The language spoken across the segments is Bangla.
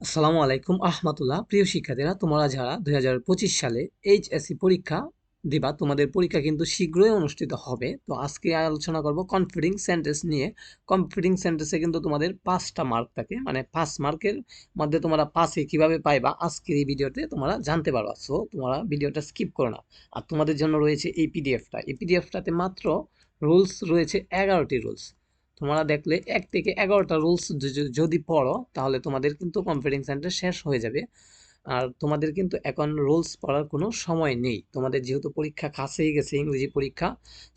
আসসালামু আলাইকুম আহমতুল্লাহ। প্রিয় শিক্ষার্থীরা, তোমরা যারা দু হাজার পঁচিশ সালে এইচএসসি পরীক্ষা দিবা, তোমাদের পরীক্ষা কিন্তু শীঘ্রই অনুষ্ঠিত হবে। তো আজকে আলোচনা করব কনফিডিং সেন্টেন্স নিয়ে। কনফিডিং সেন্টেন্সে কিন্তু তোমাদের পাঁচটা মার্ক থাকে। মানে পাঁচ মার্কের মধ্যে তোমরা পাঁচে কীভাবে পাইবা, আজকের এই ভিডিওতে তোমরা জানতে পারবা। সো তোমরা ভিডিওটা স্কিপ করো না। আর তোমাদের জন্য রয়েছে এই পিডিএফটা এই পিডিএফটাতে মাত্র রুলস রয়েছে এগারোটি রুলস তোমরা দেখলে এক থেকে এগারোটা রুলস যদি পড়ো, তাহলে তোমাদের কিন্তু কম্পিউটিং সেন্টার শেষ হয়ে যাবে। আর তোমাদের কিন্তু এখন রুলস পড়ার কোনো সময় নেই। তোমাদের যেহেতু পরীক্ষা কাছেই গেছে, ইংরেজি পরীক্ষা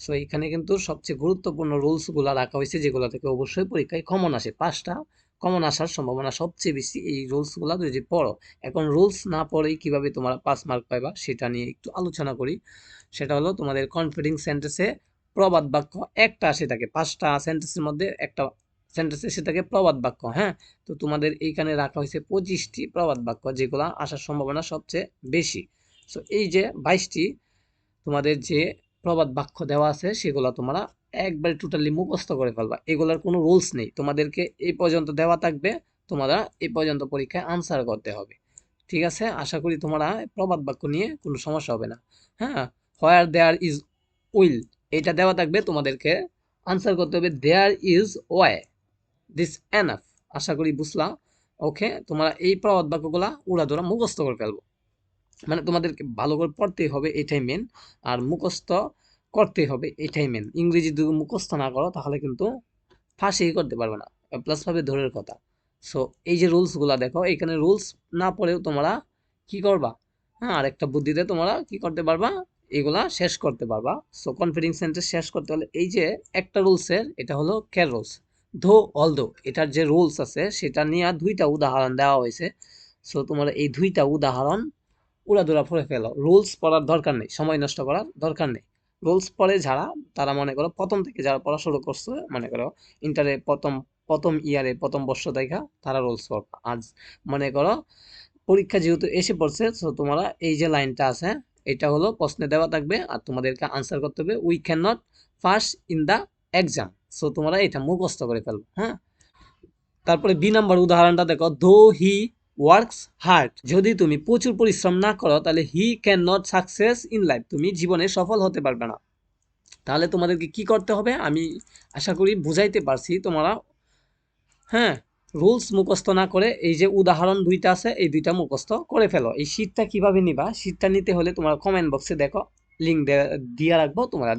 সো এখানে কিন্তু সবচেয়ে গুরুত্বপূর্ণ রুলসগুলো রাখা হয়েছে, যেগুলো থেকে অবশ্যই পরীক্ষায় কমন আসে। পাঁচটা কমন আসার সম্ভাবনা সবচেয়ে বেশি এই রুলসগুলো যদি পড়ো। এখন রুলস না পড়েই কীভাবে তোমরা পাস মার্ক পাইবা, সেটা নিয়ে একটু আলোচনা করি। সেটা হলো তোমাদের কনফিডিং সেন্টেন্সে প্রবাদ বাক্য, একটা আসে থাকে পাঁচটা সেন্টেন্সের মধ্যে একটা সেন্টেন্স এসে থাকে প্রবাদ বাক্য হ্যাঁ? তো তোমাদের এইখানে রাখা হয়েছে পঁচিশটি প্রবাদ বাক্য, যেগুলো আসার সম্ভাবনা সবচেয়ে বেশি। সো এই যে বাইশটি, তোমাদের যে প্রবাদ বাক্য দেওয়া আছে, সেগুলো তোমরা একবারে টোটালি মুখস্থ করে ফেলবা। এগুলোর কোনো রুলস নেই। তোমাদেরকে এই পর্যন্ত দেওয়া থাকবে, তোমরা এই পর্যন্ত পরীক্ষায় আনসার করতে হবে। ঠিক আছে? আশা করি তোমরা প্রবাদ বাক্য নিয়ে কোনো সমস্যা হবে না। হ্যাঁ? হোয়ার দেয়ার ইজ উইল এটা দেওয়া থাকবে তোমাদেরকে আনসার করতে হবে there is why this enough আশা করি বুঝলা। ওকে তোমরা এই প্রবাদ বাক্যগুলা উড়াদোড়া মুখস্থ করে ফেলব। মানে তোমাদেরকে ভালো করে পড়তেই হবে, এটাই মেন আর মুখস্থ করতেই হবে, এটাই মেন ইংরেজি যদি মুখস্থ না করো, তাহলে কিন্তু ফাঁসি করতে পারবে না। প্লাস পাবে ধরের কথা। সো এই যে রুলসগুলা দেখো, এখানে রুলস না পড়েও তোমরা কি করবা? হ্যাঁ আর আরেকটা বুদ্ধিতে তোমরা কি করতে পারবা? এগুলা শেষ করতে পারবা। সো কনফিডিং সেন্টেন্স শেষ করতে হলে এই যে একটা রুলসের এটা হলো কেয়ার রুলস ধো অল দো এটার যে রুলস আছে, সেটা নিয়ে আর দুইটা উদাহরণ দেওয়া হয়েছে। সো তোমার এই দুইটা উদাহরণ উড়াদুরা পড়ে ফেলো। রুলস পড়ার দরকার নেই, সময় নষ্ট করার দরকার নেই। রুলস পড়ে যারা, তারা মনে করো প্রথম থেকে যারা পড়া শুরু করছে, মনে করো ইন্টারে প্রথম প্রথম ইয়ারে প্রথম বর্ষ দেখা, তারা রুলস পড়বা আজ মনে করো পরীক্ষা যেহেতু এসে পড়ছে তো তোমরা এই যে লাইনটা আছে এটা হলো প্রশ্নে দেওয়া থাকবে আর তোমাদেরকে আনসার করতে হবে we can not first in the exam so তোমরা এটা মুখস্থ করে ফেলব হ্যাঁ? তারপরে বি নাম্বার উদাহরণটা দেখো দো হি ওয়ার্কস হার্ড যদি তুমি প্রচুর পরিশ্রম না করো, তাহলে he can not success in life তুমি জীবনে সফল হতে পারবে না। তাহলে তোমাদেরকে কি করতে হবে? আমি আশা করি বুঝাইতে পারছি, তোমরা হ্যাঁ? রুলস মুখস্থ না করে এই যে উদাহরণ দুইটা আছে, এই দুইটা মুখস্থ করে ফেলো। এই শীটটা কীভাবে নিবা? শীটটা নিতে হলে তোমরা কমেন্ট বক্সে দেখো লিঙ্ক দিয়ে রাখব, তোমরা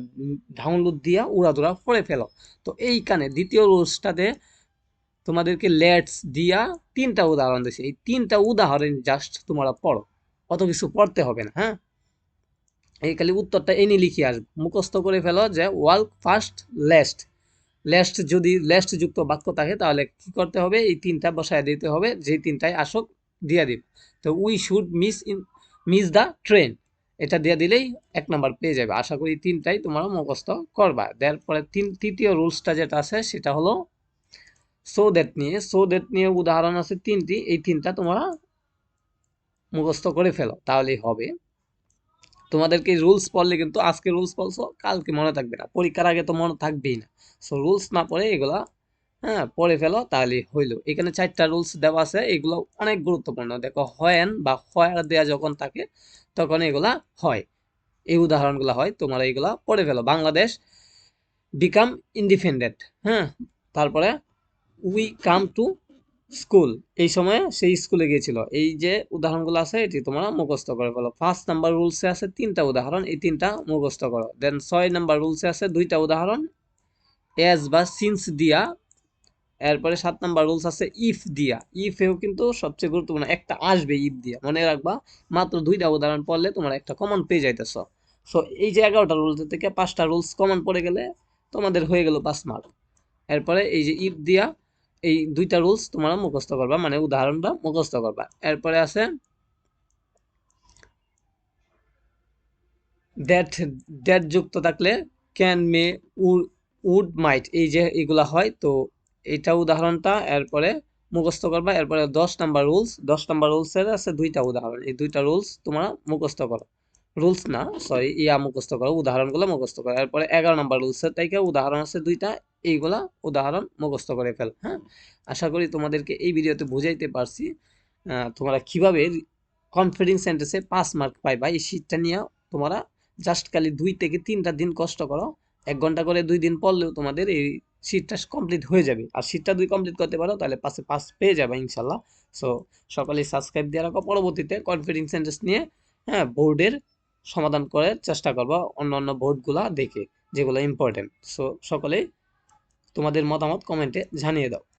ডাউনলোড দিয়া উড়াদুরা পড়ে ফেলো। তো এইখানে দ্বিতীয় রুলসটাতে তোমাদেরকে লেটস দিয়া তিনটা উদাহরণ দিয়েছে এই তিনটা উদাহরণ জাস্ট তোমরা পড়ো। অত কিছু পড়তে হবে না হ্যাঁ? এই খালি উত্তরটা এনে লিখে আসবে। মুখস্থ করে ফেলো যে ওয়ার্ল্ড ফার্স্ট লেস্ট লেস্ট যদি লেস্ট যুক্ত বাক্য থাকে, তাহলে কি করতে হবে? এই তিনটা বসায় দিতে হবে। যেই তিনটাই আসক, দিয়ে দিব। তো we should miss in miss the train এটা দিয়ে দিলেই এক নাম্বার পেয়ে যাবে। আশা করি তিনটাই তোমরা মুখস্থ করবা। তারপরে তিন, তৃতীয় রুলসটা যেটা আছে, সেটা হলো সো দ্যাট নিয়ে। সো দ্যাট নিয়ে উদাহরণ আছে তিনটি। এই তিনটা তোমরা মুখস্থ করে ফেলো। তাহলেই হবে। তোমাদেরকে রুলস পড়লে কিন্তু আজকে রুলস পড়ছো কালকে মনে থাকবে না। পরীক্ষার আগে তো মনে থাকবেই না। সো রুলস না পড়ে এগুলা হ্যাঁ পড়ে ফেলো, তাহলে হইল। এখানে চারটা রুলস দেওয়া আছে, এগুলো অনেক গুরুত্বপূর্ণ। দেখো হয়েন বা হয়ার দেয়া যখন থাকে, তখন এগুলা হয়। এই উদাহরণগুলো হয়, তোমরা এগুলা পড়ে ফেলো। বাংলাদেশ বিকাম ইন্ডিপেন্ডেন্ট হ্যাঁ তারপরে উই কাম টু স্কুল, এই সময়ে সেই স্কুলে গিয়েছিল। এই যে উদাহরণগুলো আছে, এটি তোমরা মুখস্থ করে ফেলো। ফার্স্ট নাম্বার রুলসে আছে তিনটা উদাহরণ, এই তিনটা মুখস্থ করো। দেন ছয় নাম্বার রুলসে আছে দুইটা উদাহরণ এস বা সিন্স দিয়া। এরপরে সাত নাম্বার রুলস আছে ইফ দিয়া। ইফেও কিন্তু সবচেয়ে গুরুত্বপূর্ণ, একটা আসবে ইফ দিয়া। মনে রাখবা, মাত্র দুইটা উদাহরণ পড়লে তোমরা একটা কমন পেয়ে যাইতেছ। সো এই যে এগারোটা রুলস থেকে পাঁচটা রুলস কমন পড়ে গেলে তোমাদের হয়ে গেল পাঁচ মার্ক এরপরে এই যে ইফ দিয়া এই দুইটা রুলস তোমরা মুখস্থ করবা মানে উদাহরণটা মুখস্থ করবা। এরপরে আছে দ্যাট দ্যাট যুক্ত থাকলে ক্যান মে উড মাইট এই যে এগুলা হয়, তো এইটা উদাহরণটা, এরপরে মুখস্থ করবা, এরপরে দশ নাম্বার রুলস দশ নাম্বার রুলসের আছে দুইটা উদাহরণ। এই দুইটা রুলস তোমরা মুখস্থ করো। রুলস না সরি ইয়া মুখস্থ করো, উদাহরণগুলো মুখস্থ করো। এরপরে এগারো নাম্বার রুলসের তাইকে উদাহরণ আছে দুইটা, এইগুলা উদাহরণ মুখস্থ করে ফেল হ্যাঁ? আশা করি তোমাদেরকে এই ভিডিওতে বুঝাইতে পারছি তোমরা কীভাবে কনফিডেন্স সেন্টেন্সে পাঁচ মার্ক পাইবা, এই শীটটা নিয়ে তোমরা জাস্ট খালি দুই থেকে তিনটা দিন কষ্ট করো, এক ঘণ্টা করে দুই দিন পড়লেও তোমাদের এই শীটটা কমপ্লিট হয়ে যাবে। আর শীটটা দুই কমপ্লিট করতে পারো, তাহলে পাশে পাস পেয়ে যাবে ইনশাল্লাহ। সো সকালে সাবস্ক্রাইব দিয়ে রাখো। পরবর্তীতে কনফিডেন্স সেন্টেন্স নিয়ে হ্যাঁ বোর্ডের সমাধান করার চেষ্টা করব অন্য অন্য বোর্ডগুলা দেখে, যেগুলো ইম্পর্টেন্ট সো সকলেই তোমাদের মতামত কমেন্টে জানিয়ে দাও।